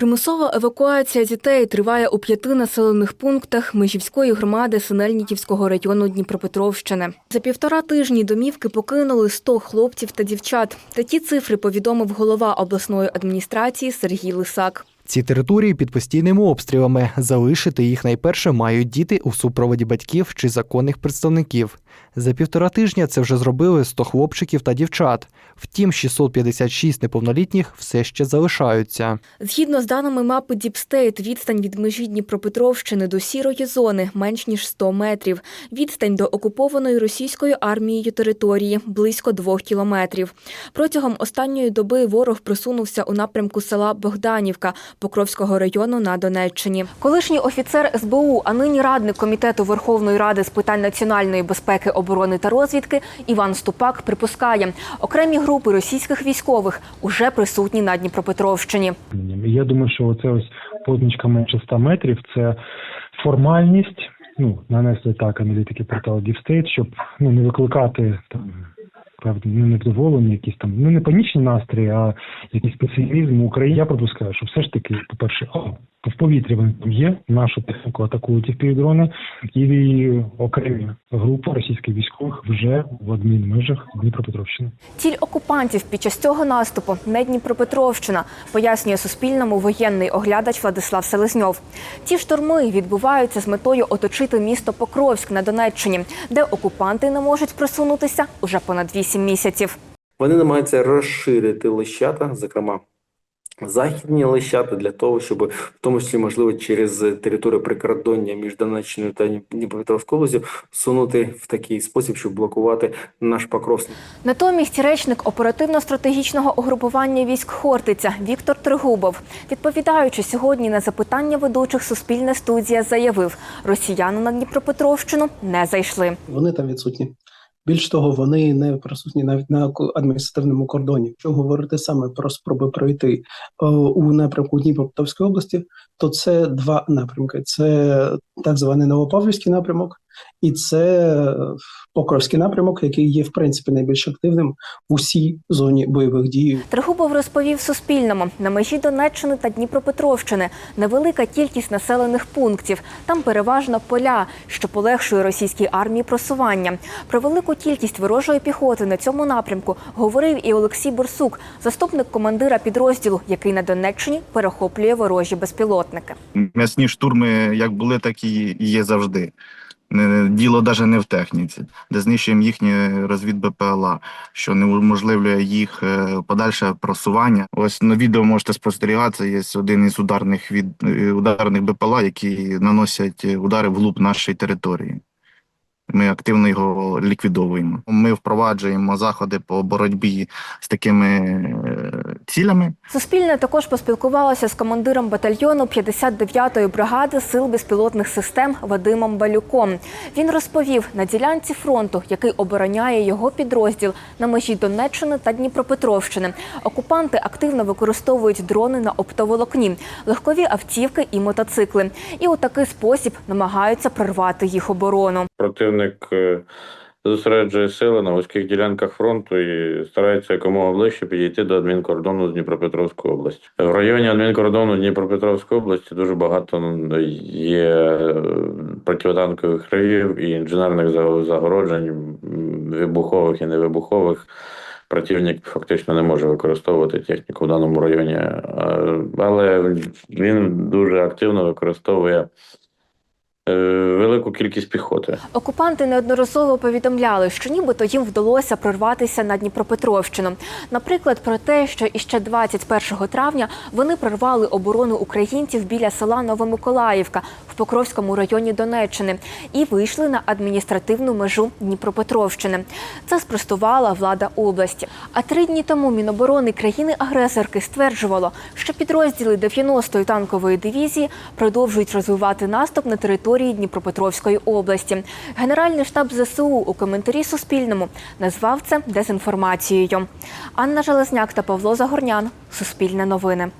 Примусова евакуація дітей триває у п'яти населених пунктах Межівської громади Синельниківського району Дніпропетровщини. За півтора тижні домівки покинули 100 хлопців та дівчат. Такі цифри повідомив голова обласної адміністрації Сергій Лисак. Ці території під постійними обстрілами. Залишити їх найперше мають діти у супроводі батьків чи законних представників. За півтора тижня це вже зробили 100 хлопчиків та дівчат. Втім, 656 неповнолітніх все ще залишаються. Згідно з даними мапи Діпстейт, відстань від межі Дніпропетровщини до сірої зони менш ніж 100 метрів. Відстань до окупованої російською армією території близько двох кілометрів. Протягом останньої доби ворог просунувся у напрямку села Богданівка Покровського району на Донеччині. Колишній офіцер СБУ, а нині радник комітету Верховної Ради з питань національної безпеки, оборони та розвідки Іван Ступак припускає, окремі групи російських військових уже присутні на Дніпропетровщині. Я думаю, що оце ось позначка менше 100 метрів це формальність. Ну, нанесли так аналітики порталу Дівстейт, щоб ну не викликати там певне ну, невдоволення, якісь там ну не панічні настрої, а якийсь песимізм в Україні. Я пропускаю, що все ж таки, по-перше, о, в повітрі вони там є, нашу техніку атакують і півдрони, і окремі групи російських військових вже в адмінмежах Дніпропетровщини. Ціль окупантів під час цього наступу не Дніпропетровщина, пояснює Суспільному воєнний оглядач Владислав Селезньов. Ті штурми відбуваються з метою оточити місто Покровськ на Донеччині, де окупанти не можуть просунутися уже понад 8 місяців. Вони намагаються розширити лищата, зокрема західні лищата, для того, щоб в тому числі можливо через територію прикордоння між Донеччиною та Дніпропетровською областю сунути в такий спосіб, щоб блокувати наш Покровськ. Натомість речник оперативно-стратегічного угрупування військ Хортиця Віктор Тригубов, відповідаючи сьогодні на запитання ведучих Суспільна студія, заявив, росіяни на Дніпропетровщину не зайшли. Вони там відсутні. Більш того, вони не присутні навіть на адміністративному кордоні. Якщо говорити саме про спроби пройти е, у напрямку Дніпропетровської області, то це два напрямки: це так званий Новопавлівський напрямок, і це е, Покровський напрямок, який є в принципі найбільш активним в усій зоні бойових дій Тригубов розповів Суспільному, на межі Донеччини та Дніпропетровщини невелика кількість населених пунктів. Там переважно поля, що полегшує російській армії просування. Про велику кількість ворожої піхоти на цьому напрямку говорив і Олексій Борсук, заступник командира підрозділу, який на Донеччині перехоплює ворожі безпілотники. М'ясні штурми як були, так і є завжди. Не- Діло навіть не в техніці, де знищуємо їхні розвід БПЛА, що неможливлює їх е, подальше просування. Ось на відео можете спостерігати. Є один із ударних від е, ударних БПЛА, які наносять е, удари вглуб нашої території. Ми активно його ліквідовуємо. Ми впроваджуємо заходи по боротьбі з такими цілями. Суспільне також поспілкувалося з командиром батальйону 59-ї бригади сил безпілотних систем Вадимом Балюком. Він розповів, на ділянці фронту, який обороняє його підрозділ на межі Донеччини та Дніпропетровщини, окупанти активно використовують дрони на оптоволокні, легкові автівки і мотоцикли. І у такий спосіб намагаються прорвати їх оборону. Противник е, зосереджує сили на вузьких ділянках фронту і старається якомога ближче підійти до адмінкордону з Дніпропетровської області. В районі адмінкордону Дніпропетровської області дуже багато є е, протитанкових ривів і інженерних загороджень, вибухових і невибухових. Противник фактично не може використовувати техніку в даному районі, е, але він дуже активно використовує велику кількість піхоти. Окупанти неодноразово повідомляли, що нібито їм вдалося прорватися на Дніпропетровщину. Наприклад, про те, що іще 21 травня вони прорвали оборону українців біля села Новомиколаївка в Покровському районі Донеччини і вийшли на адміністративну межу Дніпропетровщини. Це спростувала влада області. А три дні тому Міноборони країни-агресорки стверджувало, що підрозділи 90-ї танкової дивізії продовжують розвивати наступ на території Дніпропетровської області. Генеральний штаб ЗСУ у коментарі Суспільному назвав це дезінформацією. Анна Железняк та Павло Загорнян. Суспільне новини.